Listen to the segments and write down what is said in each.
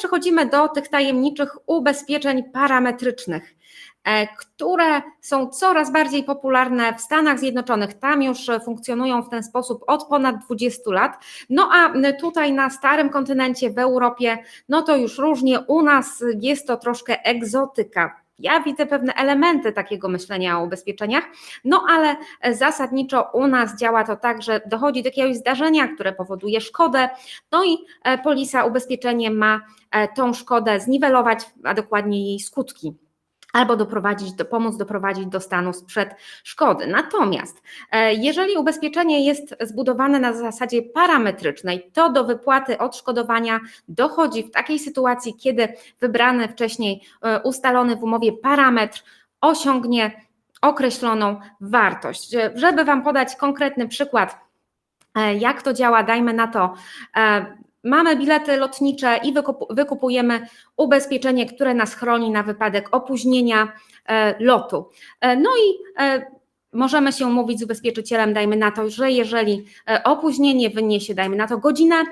przechodzimy do tych tajemniczych ubezpieczeń parametrycznych e, które są coraz bardziej popularne w Stanach Zjednoczonych. Tam już funkcjonują w ten sposób od ponad 20 lat. No a tutaj na starym kontynencie, w Europie, no to już różnie. U nas jest to troszkę egzotyka. Ja widzę pewne elementy takiego myślenia o ubezpieczeniach, no ale zasadniczo u nas działa to tak, że dochodzi do jakiegoś zdarzenia, które powoduje szkodę, no i e, polisa ubezpieczenie ma e, tą szkodę zniwelować, a dokładnie jej skutki albo doprowadzić, do, pomóc doprowadzić do stanu sprzed szkody. Natomiast e, jeżeli ubezpieczenie jest zbudowane na zasadzie parametrycznej, to do wypłaty odszkodowania dochodzi w takiej sytuacji, kiedy wybrany wcześniej e, ustalony w umowie parametr osiągnie określoną wartość. E, żeby Wam podać konkretny przykład, jak to działa, dajmy na to Mamy bilety lotnicze i wykupujemy ubezpieczenie, które nas chroni na wypadek opóźnienia e, lotu. E, no i e, możemy się umówić z ubezpieczycielem, dajmy na to, że jeżeli opóźnienie wyniesie, dajmy na to godzinę,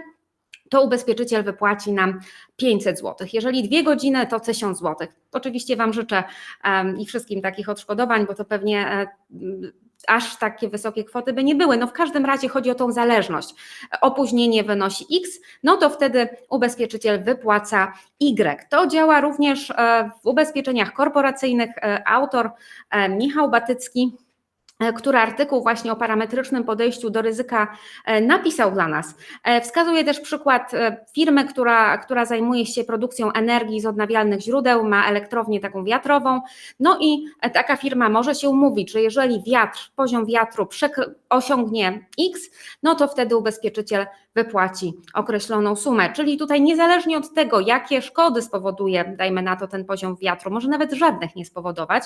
to ubezpieczyciel wypłaci nam 500 zł. Jeżeli dwie godziny, to 1000 zł. Oczywiście Wam życzę i wszystkim takich odszkodowań, bo to pewnie aż takie wysokie kwoty by nie były. No w każdym razie chodzi o tą zależność. Opóźnienie wynosi X, no to wtedy ubezpieczyciel wypłaca Y. To działa również e, w ubezpieczeniach korporacyjnych. E, autor e, Michał Batycki który artykuł właśnie o parametrycznym podejściu do ryzyka e, napisał dla nas. E, wskazuje też przykład firmy, która, która zajmuje się produkcją energii z odnawialnych źródeł, ma elektrownię taką wiatrową. No i taka firma może się umówić, że jeżeli wiatr, poziom wiatru osiągnie X, no to wtedy ubezpieczyciel wypłaci określoną sumę. Czyli tutaj niezależnie od tego, jakie szkody spowoduje, dajmy na to ten poziom wiatru, może nawet żadnych nie spowodować,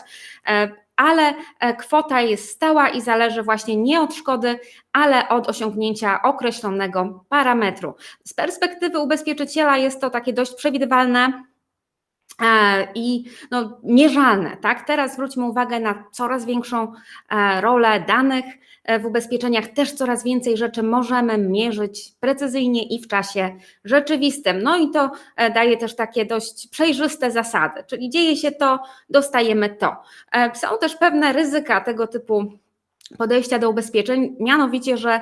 ale e, kwota jest stała i zależy właśnie nie od szkody, ale od osiągnięcia określonego parametru. Z perspektywy ubezpieczyciela jest to takie dość przewidywalne i no, mierzalne. Tak? Teraz zwróćmy uwagę na coraz większą e, rolę danych E, w ubezpieczeniach też coraz więcej rzeczy możemy mierzyć precyzyjnie i w czasie rzeczywistym. No i to e, daje też takie dość przejrzyste zasady, czyli dzieje się to, dostajemy to. E, są też pewne ryzyka tego typu podejścia do ubezpieczeń, mianowicie, że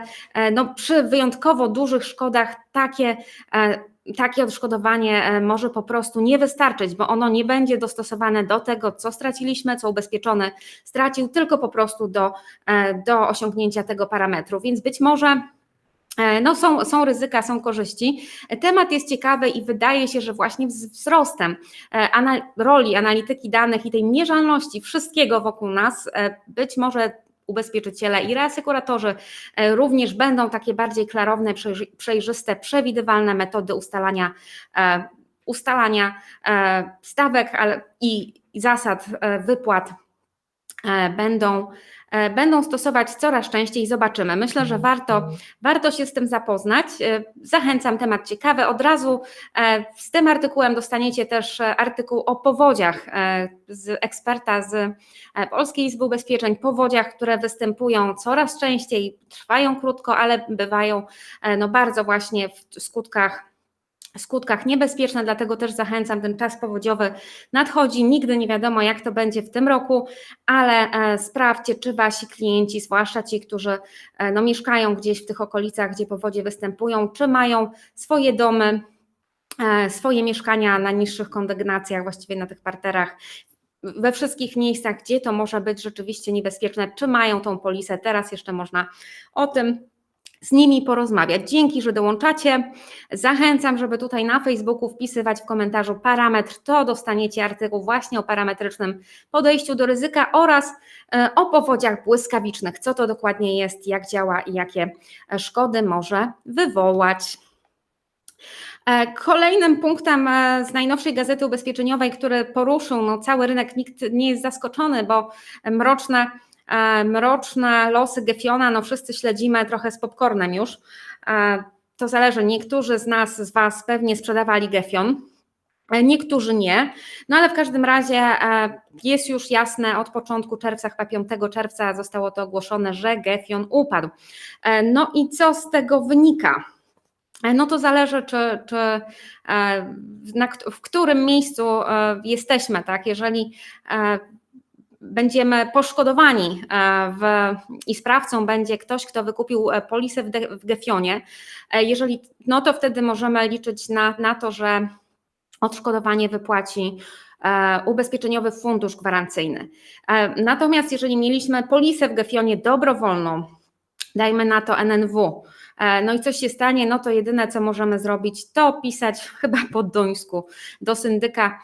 no, przy wyjątkowo dużych szkodach takie takie odszkodowanie e, może po prostu nie wystarczyć, bo ono nie będzie dostosowane do tego, co straciliśmy, co ubezpieczony stracił, tylko po prostu do, e, do osiągnięcia tego parametru. Więc być może. E, no są, są ryzyka, są korzyści. Temat jest ciekawy i wydaje się, że właśnie z wzrostem roli analityki danych i tej mierzalności wszystkiego wokół nas, być może ubezpieczyciele i reasekuratorzy e, również będą takie bardziej klarowne, przejrzyste, przewidywalne metody ustalania, e, ustalania e, stawek i zasad wypłat będą będą stosować coraz częściej. Zobaczymy. Myślę, że warto, warto się z tym zapoznać. E, zachęcam, temat ciekawy. Od razu e, z tym artykułem dostaniecie też artykuł o powodziach z eksperta z Polskiej Izby Ubezpieczeń, powodziach, które występują coraz częściej, trwają krótko, ale bywają no bardzo właśnie w skutkach skutkach niebezpieczne, dlatego też zachęcam, ten czas powodziowy nadchodzi, nigdy nie wiadomo jak to będzie w tym roku, ale e, sprawdźcie, czy wasi klienci, zwłaszcza ci, którzy e, no, mieszkają gdzieś w tych okolicach, gdzie powodzie występują, czy mają swoje domy, e, swoje mieszkania na niższych kondygnacjach, właściwie na tych parterach, we wszystkich miejscach, gdzie to może być rzeczywiście niebezpieczne, czy mają tą polisę, teraz jeszcze można o tym z nimi porozmawiać. Dzięki, że dołączacie. Zachęcam, żeby tutaj na Facebooku wpisywać w komentarzu parametr, to dostaniecie artykuł właśnie o parametrycznym podejściu do ryzyka oraz e, o powodziach błyskawicznych, co to dokładnie jest, jak działa i jakie szkody może wywołać. E, kolejnym punktem e, z najnowszej gazety ubezpieczeniowej, który poruszył no, cały rynek, nikt nie jest zaskoczony, bo mroczne mroczne losy Gefiona, no wszyscy śledzimy trochę z popcornem już. E, to zależy, niektórzy z nas, z Was pewnie sprzedawali Gefion, e, Niektórzy nie, no ale w każdym razie jest już jasne od początku czerwca, chyba 5 czerwca zostało to ogłoszone, że Gefion upadł. No i co z tego wynika? no to zależy, czy, czy w którym miejscu jesteśmy, tak? Jeżeli będziemy poszkodowani w, i sprawcą będzie ktoś, kto wykupił polisę w, de, w Gefionie, jeżeli, no to wtedy możemy liczyć na, na to, że odszkodowanie wypłaci e, ubezpieczeniowy fundusz gwarancyjny. E, natomiast jeżeli mieliśmy polisę w Gefionie dobrowolną, dajmy na to NNW, e, no i coś się stanie, no to jedyne co możemy zrobić, to pisać chyba po duńsku do syndyka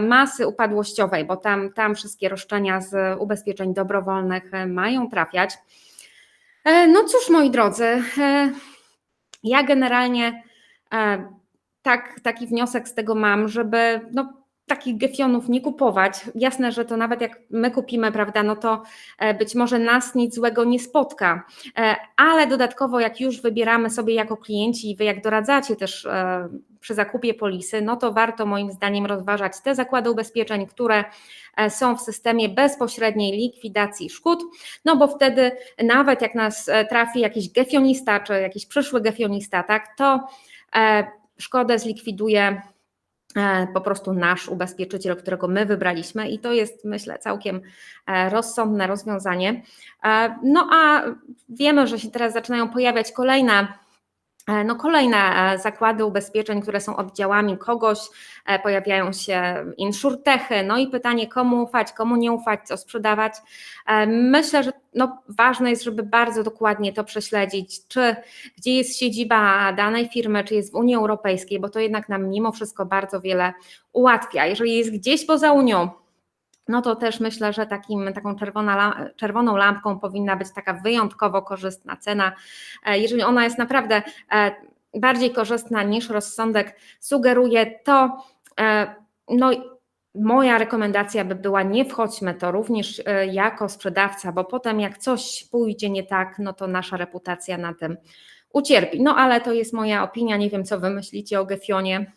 masy upadłościowej, bo tam, tam wszystkie roszczenia z ubezpieczeń dobrowolnych mają trafiać. No cóż, moi drodzy, ja generalnie tak, taki wniosek z tego mam, żeby no, takich gefionów nie kupować. Jasne, że to nawet jak my kupimy, prawda, no to e, być może nas nic złego nie spotka, e, ale dodatkowo jak już wybieramy sobie jako klienci i wy jak doradzacie też e, przy zakupie polisy, no to warto moim zdaniem rozważać te zakłady ubezpieczeń, które są w systemie bezpośredniej likwidacji szkód, no bo wtedy nawet jak nas trafi jakiś gefionista czy jakiś przyszły gefionista, tak, to szkodę zlikwiduje po prostu nasz ubezpieczyciel, którego my wybraliśmy i to jest myślę całkiem e, rozsądne rozwiązanie. E, no a wiemy, że się teraz zaczynają pojawiać kolejne E, no kolejne e, zakłady ubezpieczeń, które są oddziałami kogoś, e, pojawiają się insurtechy, no i pytanie, komu ufać, komu nie ufać, co sprzedawać. Myślę, że no ważne jest, żeby bardzo dokładnie to prześledzić, czy gdzie jest siedziba danej firmy, czy jest w Unii Europejskiej, bo to jednak nam mimo wszystko bardzo wiele ułatwia. Jeżeli jest gdzieś poza Unią, no to też myślę, że takim, taką czerwona, czerwoną lampką powinna być taka wyjątkowo korzystna cena. E, jeżeli ona jest naprawdę e, bardziej korzystna niż rozsądek sugeruje, to e, no, moja rekomendacja by była nie wchodźmy to również jako sprzedawca, bo potem jak coś pójdzie nie tak, no to nasza reputacja na tym ucierpi. No ale to jest moja opinia, nie wiem co wy myślicie o Gefionie.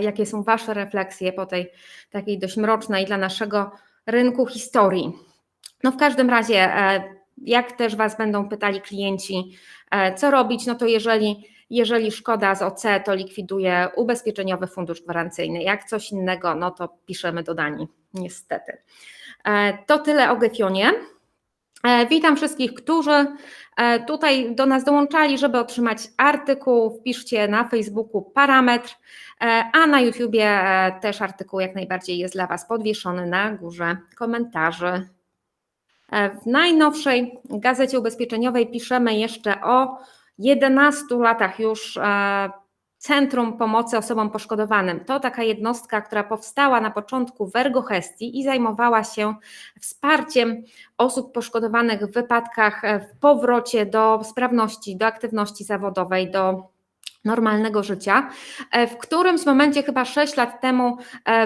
Jakie są Wasze refleksje po tej takiej dość mrocznej dla naszego rynku historii? No w każdym razie, e, jak też Was będą pytali klienci, e, co robić, no to jeżeli, jeżeli szkoda z OC, to likwiduje ubezpieczeniowy fundusz gwarancyjny. Jak coś innego, no to piszemy do Danii, niestety. E, to tyle o Gefionie. Witam wszystkich, którzy E, tutaj do nas dołączali, żeby otrzymać artykuł, wpiszcie na Facebooku parametr, e, a na YouTubie e, też artykuł jak najbardziej jest dla Was podwieszony na górze komentarzy. W najnowszej gazecie ubezpieczeniowej piszemy jeszcze o 11 latach już Centrum Pomocy Osobom Poszkodowanym. To taka jednostka, która powstała na początku w Ergohestii i zajmowała się wsparciem osób poszkodowanych w wypadkach w powrocie do sprawności, do aktywności zawodowej, do normalnego życia. W którymś momencie, chyba 6 lat temu,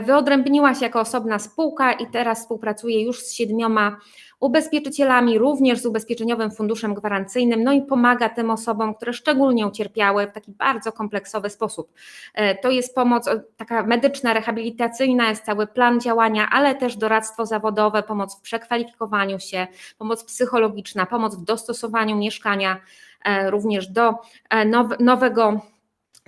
wyodrębniła się jako osobna spółka i teraz współpracuje już z siedmioma ubezpieczycielami, również z Ubezpieczeniowym Funduszem Gwarancyjnym, no i pomaga tym osobom, które szczególnie ucierpiały w taki bardzo kompleksowy sposób. E, to jest pomoc taka medyczna, rehabilitacyjna, jest cały plan działania, ale też doradztwo zawodowe, pomoc w przekwalifikowaniu się, pomoc psychologiczna, pomoc w dostosowaniu mieszkania e, również do e, nowego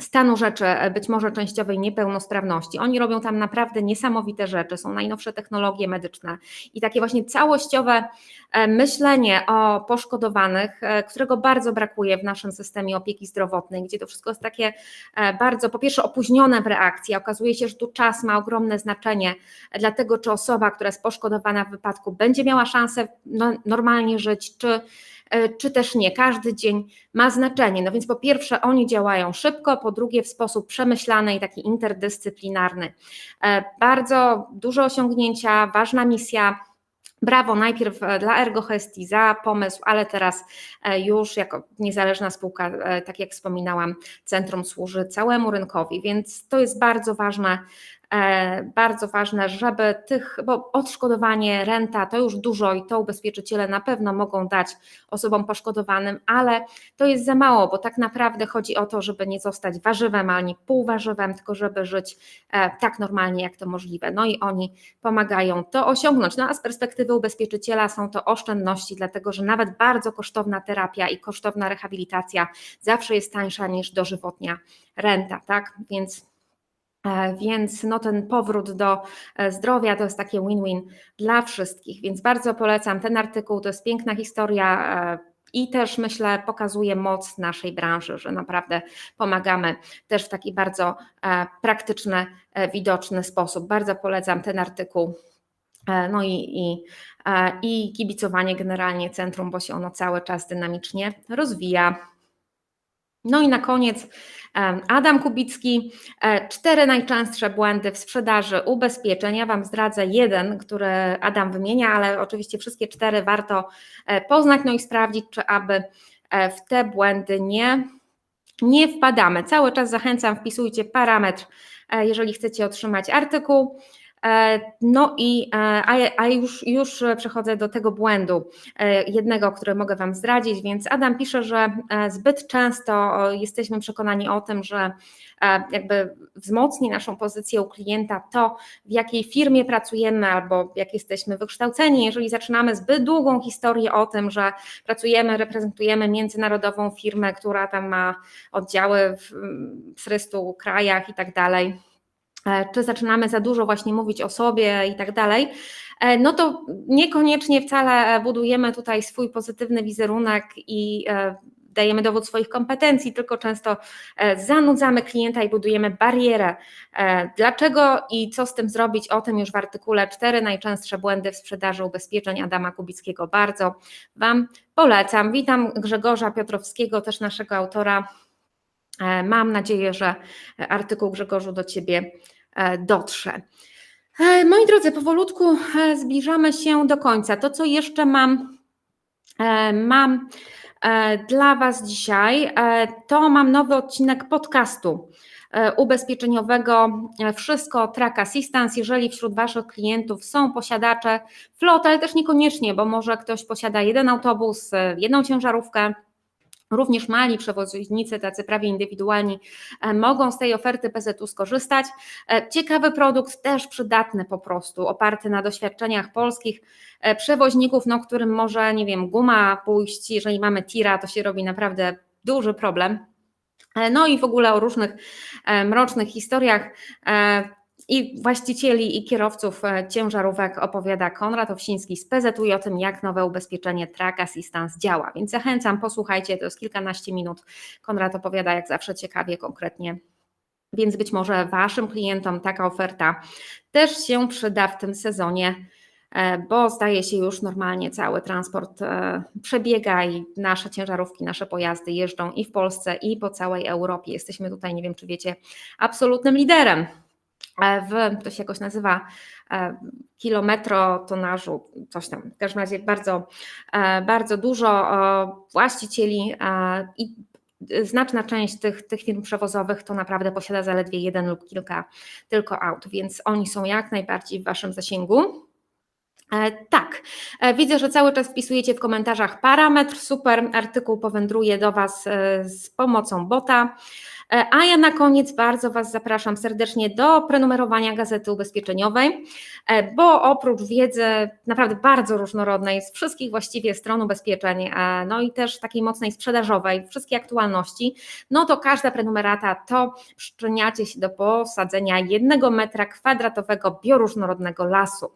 stanu rzeczy, e, być może częściowej niepełnosprawności. Oni robią tam naprawdę niesamowite rzeczy, są najnowsze technologie medyczne i takie właśnie całościowe e, myślenie o poszkodowanych, e, którego bardzo brakuje w naszym systemie opieki zdrowotnej, gdzie to wszystko jest takie bardzo, po pierwsze, opóźnione w reakcji. Okazuje się, że tu czas ma ogromne znaczenie dla tego, czy osoba, która jest poszkodowana w wypadku, będzie miała szansę no, normalnie żyć, czy E, czy też nie. Każdy dzień ma znaczenie. No więc po pierwsze, oni działają szybko, po drugie, w sposób przemyślany i taki interdyscyplinarny. E, bardzo duże osiągnięcia, ważna misja. Brawo najpierw e, dla Ergohestii za pomysł, ale teraz już jako niezależna spółka, tak jak wspominałam, centrum służy całemu rynkowi, więc to jest bardzo ważne e, bardzo ważne, żeby tych, bo odszkodowanie, renta to już dużo i to ubezpieczyciele na pewno mogą dać osobom poszkodowanym, ale to jest za mało, bo tak naprawdę chodzi o to, żeby nie zostać warzywem ani półwarzywem, tylko żeby żyć e, tak normalnie, jak to możliwe. No i oni pomagają to osiągnąć. No a z perspektywy ubezpieczyciela są to oszczędności, dlatego że nawet bardzo kosztowna terapia i kosztowna rehabilitacja zawsze jest tańsza niż dożywotnia renta, tak? Więc e, więc no ten powrót do e, zdrowia to jest takie win-win dla wszystkich, więc bardzo polecam ten artykuł. To jest piękna historia e, i też myślę pokazuje moc naszej branży, że naprawdę pomagamy też w taki bardzo praktyczny, widoczny sposób. Bardzo polecam ten artykuł. No i, i, i kibicowanie generalnie centrum, bo się ono cały czas dynamicznie rozwija. No i na koniec Adam Kubicki. E, cztery najczęstsze błędy w sprzedaży ubezpieczeń. Ja Wam zdradzę jeden, który Adam wymienia, ale oczywiście wszystkie cztery warto e, poznać, no i sprawdzić, czy aby e, w te błędy nie, nie wpadamy. Cały czas zachęcam, wpisujcie parametr, jeżeli chcecie otrzymać artykuł. E, no i e, a, a już, już przechodzę do tego błędu e, jednego, który mogę Wam zdradzić, więc Adam pisze, że zbyt często jesteśmy przekonani o tym, że jakby wzmocni naszą pozycję u klienta to, w jakiej firmie pracujemy albo jak jesteśmy wykształceni. Jeżeli zaczynamy zbyt długą historię o tym, że pracujemy, reprezentujemy międzynarodową firmę, która tam ma oddziały w 300 krajach i tak dalej czy zaczynamy za dużo właśnie mówić o sobie i tak dalej, e, no to niekoniecznie wcale budujemy tutaj swój pozytywny wizerunek i e, dajemy dowód swoich kompetencji, tylko często zanudzamy klienta i budujemy barierę. Dlaczego i co z tym zrobić? O tym już w artykule cztery najczęstsze błędy w sprzedaży ubezpieczeń Adama Kubickiego. Bardzo Wam polecam. Witam Grzegorza Piotrowskiego, też naszego autora. Mam nadzieję, że artykuł Grzegorzu do Ciebie E, dotrze. E, moi drodzy, powolutku e, zbliżamy się do końca. To, co jeszcze mam, mam dla Was dzisiaj, to mam nowy odcinek podcastu ubezpieczeniowego Wszystko Track Assistance. Jeżeli wśród Waszych klientów są posiadacze flot, ale też niekoniecznie, bo może ktoś posiada jeden autobus, jedną ciężarówkę, Również mali przewoźnicy, tacy prawie indywidualni, e, mogą z tej oferty PZU skorzystać. E, ciekawy produkt, też przydatny po prostu, oparty na doświadczeniach polskich e, przewoźników, no którym może, nie wiem, guma pójść, jeżeli mamy tira, to się robi naprawdę duży problem. No i w ogóle o różnych mrocznych historiach i właścicieli i kierowców e, ciężarówek opowiada Konrad Owsiński z PZU i o tym, jak nowe ubezpieczenie Track Assistance działa. Więc zachęcam, posłuchajcie, to jest kilkanaście minut. Konrad opowiada jak zawsze ciekawie, konkretnie. Więc być może Waszym klientom taka oferta też się przyda w tym sezonie, e, bo zdaje się już normalnie cały transport e, przebiega i nasze ciężarówki, nasze pojazdy jeżdżą i w Polsce, i po całej Europie. Jesteśmy tutaj, nie wiem czy wiecie, absolutnym liderem w, to się jakoś nazywa, e, kilometrotonażu, coś tam. W każdym razie bardzo, e, bardzo dużo właścicieli i znaczna część tych, tych firm przewozowych to naprawdę posiada zaledwie jeden lub kilka tylko aut, więc oni są jak najbardziej w Waszym zasięgu. Tak, widzę, że cały czas wpisujecie w komentarzach parametr, super, artykuł powędruje do Was z pomocą bota. E, a ja na koniec bardzo Was zapraszam serdecznie do prenumerowania Gazety Ubezpieczeniowej, e, bo oprócz wiedzy naprawdę bardzo różnorodnej z wszystkich właściwie stron ubezpieczeń, e, no i też takiej mocnej sprzedażowej, wszystkie aktualności, no to każda prenumerata to przyczyniacie się do posadzenia jednego metra kwadratowego bioróżnorodnego lasu.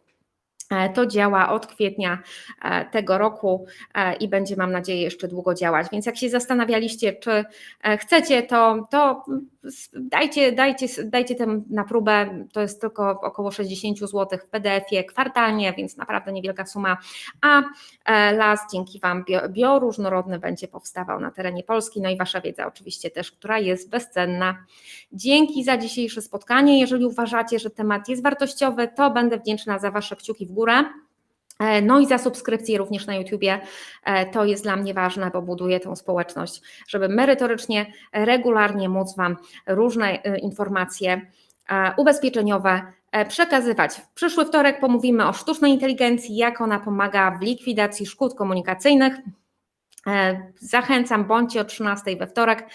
E, to działa od kwietnia e, tego roku e, i będzie, mam nadzieję, jeszcze długo działać. Więc jak się zastanawialiście, czy chcecie, to, to dajcie, dajcie, dajcie tym na próbę. To jest tylko około 60 zł w PDF-ie kwartalnie, więc naprawdę niewielka suma. A las dzięki Wam bioróżnorodny będzie powstawał na terenie Polski. No i Wasza wiedza, oczywiście też, która jest bezcenna. Dzięki za dzisiejsze spotkanie. Jeżeli uważacie, że temat jest wartościowy, to będę wdzięczna za Wasze kciuki w górę. E, no i za subskrypcję również na YouTubie. E, to jest dla mnie ważne, bo buduję tą społeczność, żeby merytorycznie, regularnie móc Wam różne e, informacje ubezpieczeniowe przekazywać. W przyszły wtorek pomówimy o sztucznej inteligencji, jak ona pomaga w likwidacji szkód komunikacyjnych. Zachęcam, bądźcie o 13 we wtorek.